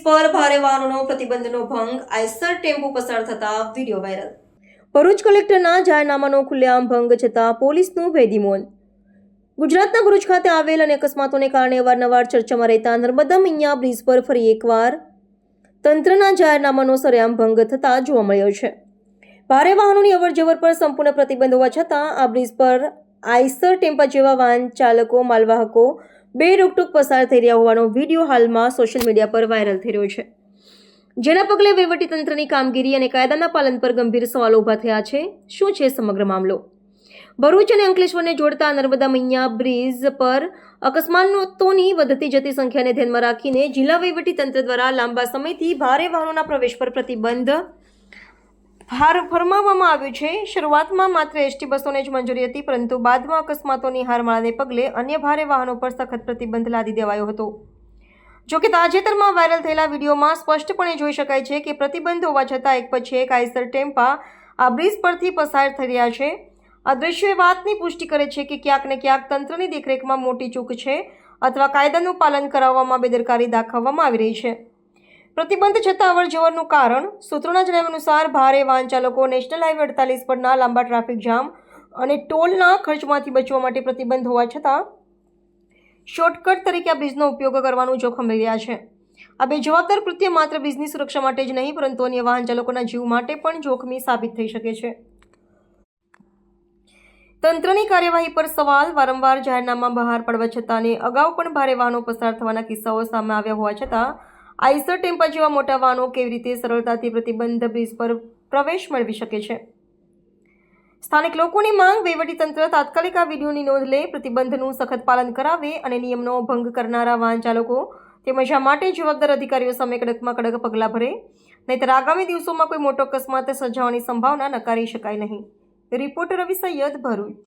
ભારે વાહનોનો પ્રતિબંધનો ભંગ, Eicher tempo પસાર થતા વીડિયો વાયરલ. ભરૂચ કલેક્ટરના જાહેરનામાનો ખુલ્લેઆમ ભંગ છતાં પોલીસનું ભેદી મૌન ગુજરાતના ભરૂચ ખાતે આવેલ અને અકસ્માતોને કારણે અવારનવાર ચર્ચામાં રહેતા નર્મદા મૈયા બ્રિજ પર ફરી એકવાર તંત્રના જાહેરનામાનો સરેઆમ ભંગ થતા જોવા મળ્યો છે. ભારે વાહનોની અવરજવર પર સંપૂર્ણ પ્રતિબંધ હોવા છતાં આ બ્રિજ પર આઈસર ટેમ્પા જેવા વાહન ચાલકો, માલવાહકો બે રોકટોક પસાર થઈ રહ્યા હોવાનો વીડિયો હાલમાં સોશિયલ મીડિયા પર વાયરલ થઈ રહ્યો છે. જેના પગલે વહીવટીતંત્રની કામગીરી અને કાયદાના પાલન પર ગંભીર સવાલો ઊભા થયા છે. શું છે સમગ્ર મામલો? ભરૂચ અને અંકલેશ્વરને જોડતા નર્મદા મૈયા બ્રિજ પર અકસ્માતોની વધતી જતી સંખ્યાને ધ્યાનમાં રાખીને જિલ્લા વહીવટી તંત્ર દ્વારા લાંબા સમયથી ભારે વાહનોના પ્રવેશ પર પ્રતિબંધ ભાર ફરમાવવામાં આવ્યું છે. શરૂઆતમાં માત્ર એસટી બસોને જ મંજૂરી હતી, પરંતુ બાદમાં અકસ્માતોની હારમાળાને પગલે અન્ય ભારે વાહનો પર સખત પ્રતિબંધ લાદી દેવાયો હતો. જો કે તાજેતરમાં વાયરલ થયેલા વિડીયોમાં સ્પષ્ટપણે જોઈ શકાય છે કે પ્રતિબંધ હોવા છતાં એક પછી એક આઈસર ટેમ્પા આ બ્રિજ પરથી પસાર થઈ રહ્યા છે. આ દ્રશ્યો એ વાતની પુષ્ટિ કરે છે કે ક્યાંક ને ક્યાંક તંત્રની દેખરેખમાં મોટી ચૂક છે, અથવા કાયદાનું પાલન કરાવવામાં બેદરકારી દાખવવામાં આવી રહી છે. પ્રતિબંધ છતાં અવર જવરનું કારણ સૂત્રોના જણાવ્યા અનુસાર ભારે વાહન ચાલકો નેશનલ હાઈવે અડતાલીસ પરના લાંબા ટ્રાફિક જામ અને ટોલના ખર્ચમાંથી બચવા માટે પ્રતિબંધ હોવા છતાં શોર્ટકટ તરીકે આ બ્રિજનો ઉપયોગ કરવાનું જોખમ લઈ રહ્યા છે. આ બે જવાબદાર કૃત્ય માત્ર બ્રિજની સુરક્ષા માટે જ નહીં, પરંતુ અન્ય વાહન ચાલકોના જીવ માટે પણ જોખમી સાબિત થઈ શકે છે. તંત્રની કાર્યવાહી પર સવાલ વારંવાર જાહેરનામા બહાર પડવા છતાં અને અગાઉ પણ ભારે વાહનો પસાર થવાના કિસ્સાઓ સામે આવ્યા હોવા છતાં આઈસર ટેમ્પા જેવા મોટા વાહનો કેવી રીતે સરળતાથી પ્રતિબંધ બ્રિજ પર પ્રવેશ મેળવી શકે છે? સ્થાનિક લોકોની માંગ, વહીવટીતંત્ર તાત્કાલિક આ વિડીયોની નોંધ લે, પ્રતિબંધનું સખત પાલન કરાવે અને નિયમનો ભંગ કરનારા વાહન ચાલકો તેમજ આ માટે જવાબદાર અધિકારીઓ સામે કડકમાં કડક પગલાં ભરે. નહીંતર આગામી દિવસોમાં કોઈ મોટો અકસ્માત સર્જાવાની સંભાવના નકારી શકાય નહીં. રિપોર્ટર રવિ સૈયદ ભરૂચ.